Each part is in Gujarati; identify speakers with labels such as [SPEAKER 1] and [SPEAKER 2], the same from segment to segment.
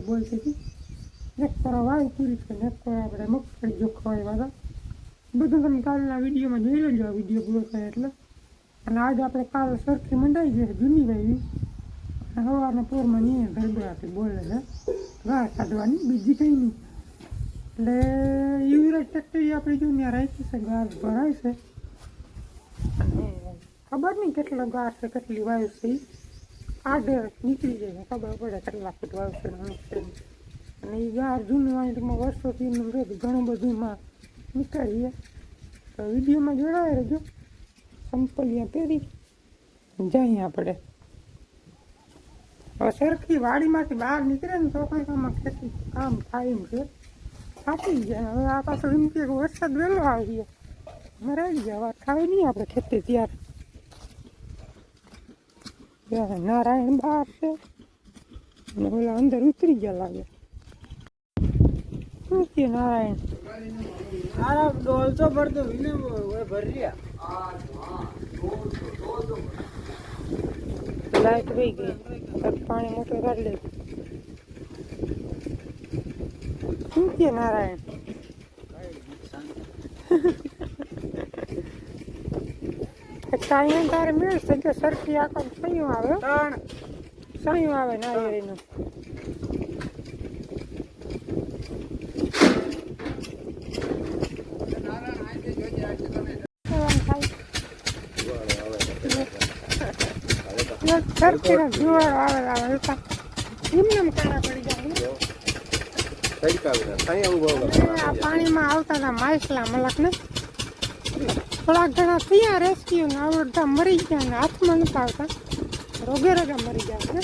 [SPEAKER 1] દરબારાથી બોલતી હતી એક વાય પૂરી છે એક પર આપણે મગફળી જોખવા એવા હતા. બધું તમે કાલના વિડીયોમાં જોઈ લેજો આ વીડિયો પૂરો થાય એટલે. અને આજે આપણે કાલ સરખી મંડાઈ ગઈ જૂની ભાઈ અને સવારના પોરમાં નહીં દરબારાથી બોલે છે. ઘાસ કાઢવાની બીજી કંઈ નહીં. એટલે યુવરાજ ફેક્ટરી આપણે જો ત્યાં રાખી છે ઘાસ ભરાય છે. અને ખબર નહીં કેટલો ઘાસ છે, કેટલી વાયુ છે આડે નીકળી જાય ખબર પડે કેટલા ફૂટ વાવશે. અને એ યાર જૂની વાણીમાં વર્ષોથી એમને રહે ઘણું બધું એમાં નીકળીએ. તો વિડીયોમાં જોડાય રહેજો. સંપલિયા પહેરી જઈએ આપણે. હવે સરખી વાડીમાંથી બહાર નીકળે ને તો કંઈક આમાં ખેતી કામ થાય એમ છે. થાકી ગયા. હવે આ પાછો એમ કે વરસાદ વહેલો આવી ગયો મરાઈ ગયા. વાત થાય નહીં આપણે ખેતી ત્યારે. ત્યાં નારાયણ બહાર છે અને ઓલા અંદર ઉતરી ગયા લાગે શું કે નારાયણ
[SPEAKER 2] સારા ડોલ તો ભરતો વિને ભરી રહ્યા
[SPEAKER 1] લાઈટ વહી ગઈ પાણી મોટું કાઢી લે શું કે નારાયણ કાંઈ તારે મેળશે જો સરખી આખો સયું આવે.
[SPEAKER 2] ત્રણ
[SPEAKER 1] સયું આવે નારિયેળીનું સરખીનો જુવાળો આવે આવે. એમને એમ કાળા પડી જાય આ પાણીમાં આવતા હતા માછલા મલક ને. થોડાક ઘણા થયા રેસ્ક્યુ ને આવડતા મરી ગયા ને હાથમાં નતા આવતા રોગે રોગે મરી ગયા ને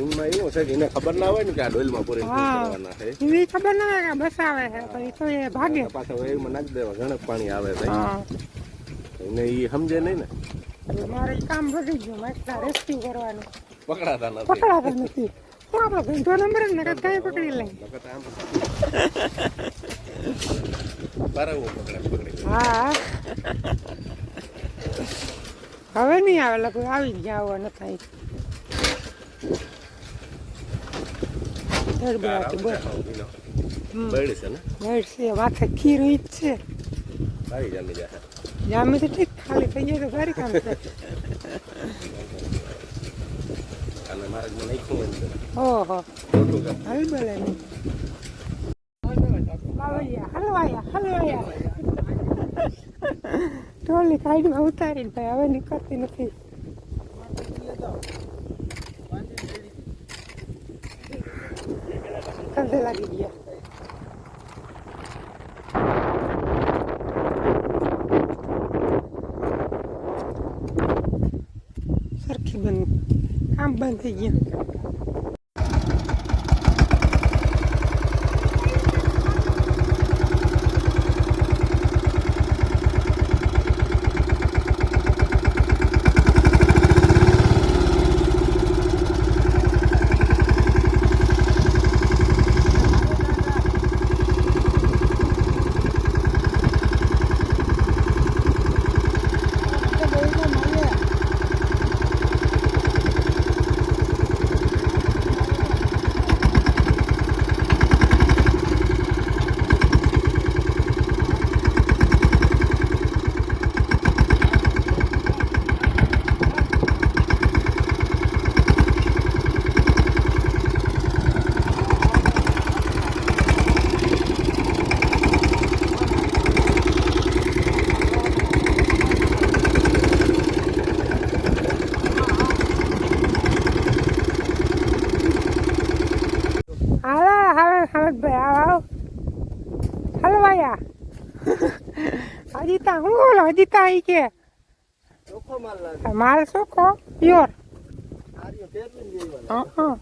[SPEAKER 3] એમમાં એવું છે કે એને ખબર ના હોય ને કે આ ડોલમાં પૂરી. કરવાના છે.
[SPEAKER 1] એવી ખબર ના હોય કે બસ આવે છે પછી તો એ ભાગે.
[SPEAKER 3] પાછા એમાં નાખી દેવા ઘણા પાણી આવે
[SPEAKER 1] ભાઈ.
[SPEAKER 3] એને એ સમજે નહીં ને.
[SPEAKER 1] મારે કામ વધી ગયું માછલા રેસ્ક્યુ કરવાનું.
[SPEAKER 3] પકડાતા નથી.
[SPEAKER 1] પકડાતા નથી. નંબર ને કઈ પકડી લઈ
[SPEAKER 3] પકડે પકડે.
[SPEAKER 1] હા. હવે નહીં આવે લગભગ આવી જ
[SPEAKER 3] છે ને?
[SPEAKER 1] માથે ખીર છે.
[SPEAKER 3] જામી
[SPEAKER 1] તો ઠીક ખાલી થઈ જાય તો ભારી કામ ઓહો.
[SPEAKER 3] ખોટું
[SPEAKER 1] બોલે નહીં. ટોલી સાઈડમાં ઉતારી ભાઈ હવે નીકળતી નથી ધંધે લાગી ગયા સરખી બંધ કામ બંધ થઈ ગયા હાલો હવે હમદભાઈ આવ આવ હલવાયા અજીતા હું બોલો અજીતા કે
[SPEAKER 2] ચોખ્ખો માલ
[SPEAKER 1] ચોખ્ખો પ્યોર હા હા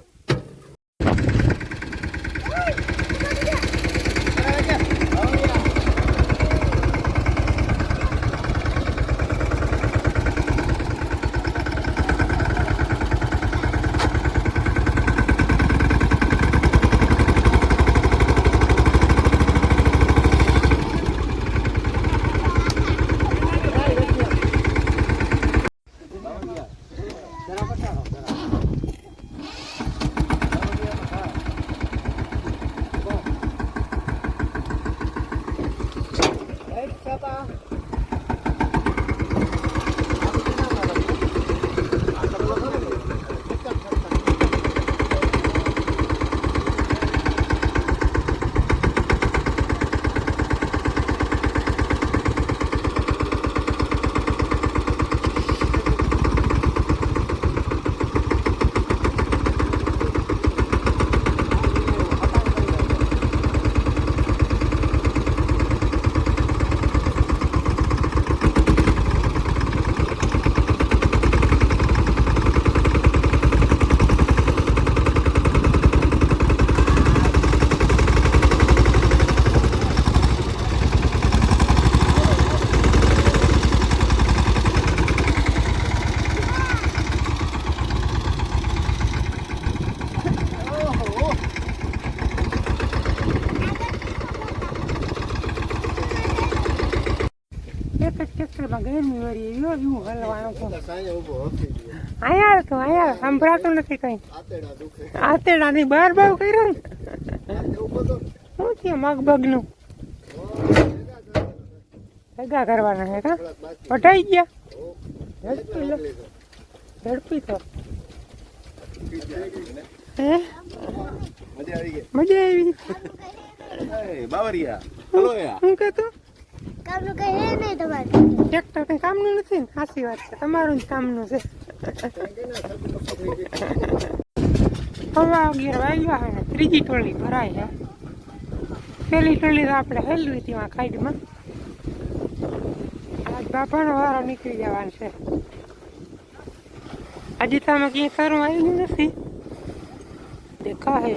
[SPEAKER 1] 宝宝 હોય, હલવાનો
[SPEAKER 2] ગયો
[SPEAKER 1] અહીંયા તો અહીંયા સંભળાતું નથી કઈ
[SPEAKER 2] આતેડા
[SPEAKER 1] ની. બાર બહુ કર્યું શું છે મગબગનું? ભેગા કરવાના હે કા? પટાઈ ગયા? ઝડપી લો. ઝડપી તો.
[SPEAKER 3] મજા આવી ગઈ.
[SPEAKER 1] મજા આવી
[SPEAKER 3] બાવરિયા.
[SPEAKER 1] હું કહેતો
[SPEAKER 4] કામનું કઈ હે નહીં તમારે?
[SPEAKER 1] ટ્રેક્ટર કઈ કામનું નથી ને, સાચી વાત છે, તમારું જ કામનું છે. હવા અગિયાર વાગ્યા ત્રીજી ટોળી ભરાય છે પેલી ટોળી તો આપણે હેલવી હતી વાં ખાઈડમાં આજ બાપાનો વારો નીકળી જવાનો છે. આજે તો આમાં ક્યાંય સારું આવ્યું નથી. દેખા હે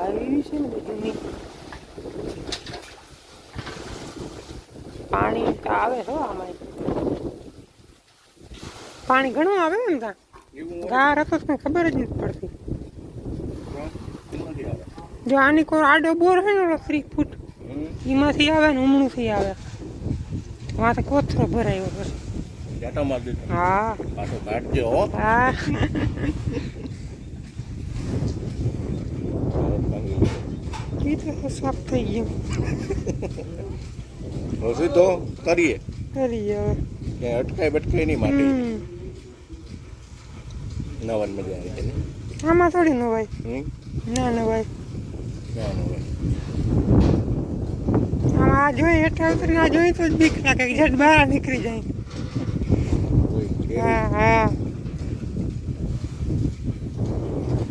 [SPEAKER 1] આવી છે ને બધું. પાણી આવે છે આમાં. પાણી ઘણું આવે ને ત્યાં ગાર હતો તો ખબર જ નથી પડતી. જો આની કોઈ આડો બોર છે ને ઓલો થ્રી ફૂટ એમાંથી આવે ને ઉમણુંથી આવે. માથે કોથરો ભરાયો પછી હા. સાફ થઈ ગયું.
[SPEAKER 3] તો કરીએ.
[SPEAKER 1] કરીએ હવે.
[SPEAKER 3] અટકાય બટકાય નહીં માટે. નવાન મજા આવે છે
[SPEAKER 1] આમાં થોડી નવાય? ના નવાય.
[SPEAKER 3] ના નવાય.
[SPEAKER 1] આ જોઈએ હેઠળ ઉતરીને આ જોઈએ તો જ બીક લાગે કે બહાર નીકળી જાય. હા હા.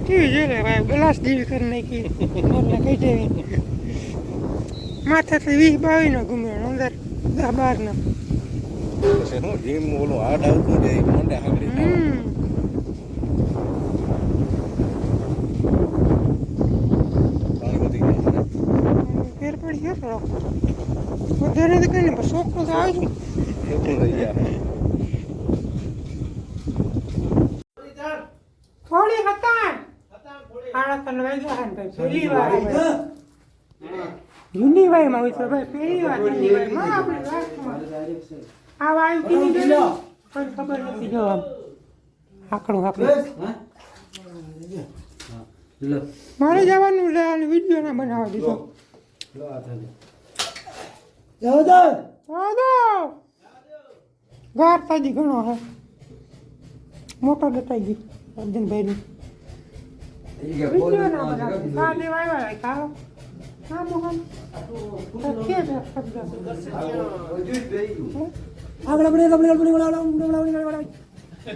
[SPEAKER 1] કેવી જોઈ ભાઈ ગ્લાસ જેવી કરી નાખી. કઈ દેવી. માથેથી વીસ બાવીસ નો અંદર. બાર નો
[SPEAKER 3] પછી શું જીમ ઓલું હાડ આવતું જાય.
[SPEAKER 1] ફેર પડી ગયો થોડો વધારે કઈ નહીં તો હતા વાગ્યા હે. વાર આવ્યા. જૂની વાયમાં ભાઈ પહેલી વાર જૂની વાયમાં આપણે લાસ્ટમાં આ વાયુ કીની જોઈ કોઈ ખબર નથી જો આમ આકડું આકડું. મારે જવાનું છે અને વીડિયો ના બનાવવા દીધો. ગાર તાજી ઘણો હે. મોટો દટાઈ ગયો અર્જુનભાઈ વીડિયો ના બનાવવા દીધો આ લેવા આવ્યા હતા ખાઓ હા મોહન તો કે છે શબ્દ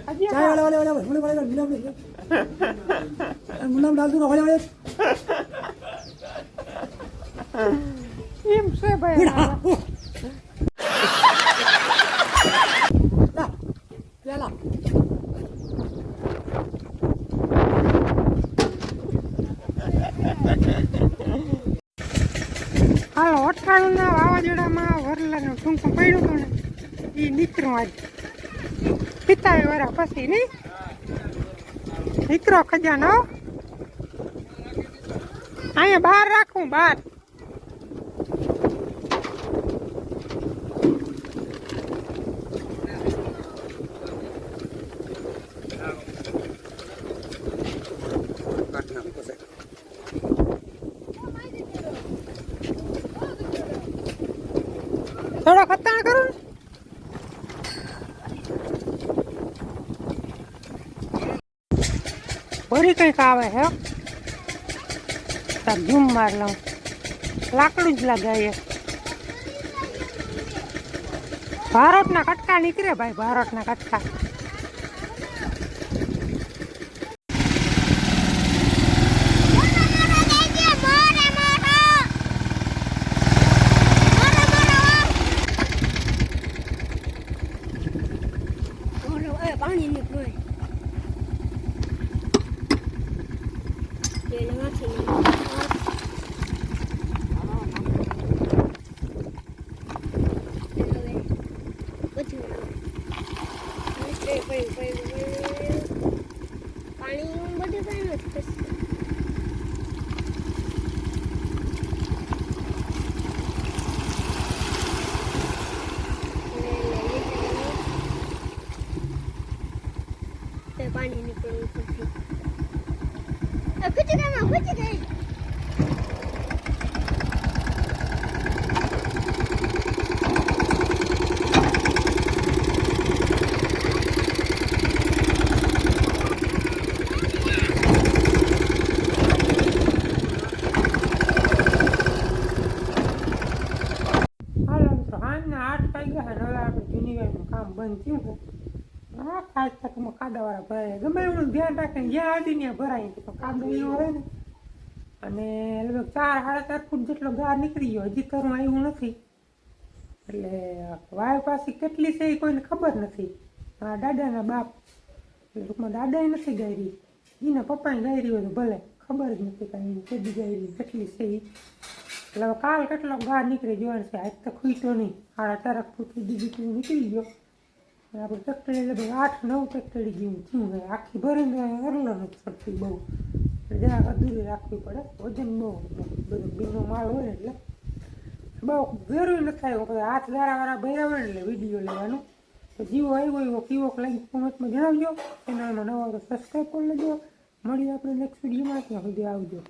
[SPEAKER 1] હજી આ એમ છે ભાઈ હાલો અઠાણુંના વાવાઝોડામાં વરલાનું ટૂંકું પડ્યું હતું ને એ નીકળું આજ. પિતાવી વરા પછી નહીં નીકળો ખજાનો. અહીંયા બહાર રાખું, બહાર. થોડો ખતરા કરો ને ભરી કંઈક આવે હે તાર ઝૂમ માર લઉં લાકડું જ લગાવીએ ભારતના કટકા નીકળે ભાઈ ભારતના કટકા
[SPEAKER 4] પાણી બધું કઈ નથી એ ખૂચી ગઈ માં ખૂચી ગઈ
[SPEAKER 1] હાલો મિત્રો હાંજના આઠ વાગ્યા છે ને હવે આપણે જૂની વાયનું કામ બંધ થયું છે હા ખાસ તકમાં કાદાવાળા ભરાય ગમે એવું ધ્યાન રાખીને જ્યાં આડી ત્યાં ભરાય તો કાદો એવો હોય ને. અને લગભગ ચાર સાડા ચાર ફૂટ જેટલો ગાર નીકળી ગયો, હજી તરું આવ્યું નથી. એટલે વાય પાછી કેટલી છે એ કોઈને ખબર નથી. મારા દાદાના બાપ એટલે ટૂંકમાં દાદાએ નથી ગાયરી. એના પપ્પાએ ગાયરી હોય તો ભલે, ખબર જ નથી કાંઈ કેદી ગાયરી, કેટલી છે ઈ. એટલે કાલ કેટલો ગાર નીકળી જોવાનું છે આજ તો ખૂટ્યો નહીં. સાડા ચાર ફૂટ બીજી નીકળી ગયો. આપણે ટ્રેક્ટરી લગભગ આઠ નવ ટ્રેક્ટરી જેવું થયું છે આખી ભરીને અરલો નથી પડતી બહુ. જરા અધૂરી રાખવી પડે, વજન બહુ બધો બીનો માલ હોય એટલે. બહુ વેરું થાય. પછી હાથ વાળા ભર્યા હોય એટલે વીડિયો લેવાનું. તો જીવો આવ્યો એવો કેવો લાગી કોમેન્ટમાં જણાવજો. એના નવા તો સબસ્ક્રાઈબ કરી લેજો. મળીએ આપણે નેક્સ્ટ વિડીયોમાં ત્યાં સુધી આવજો.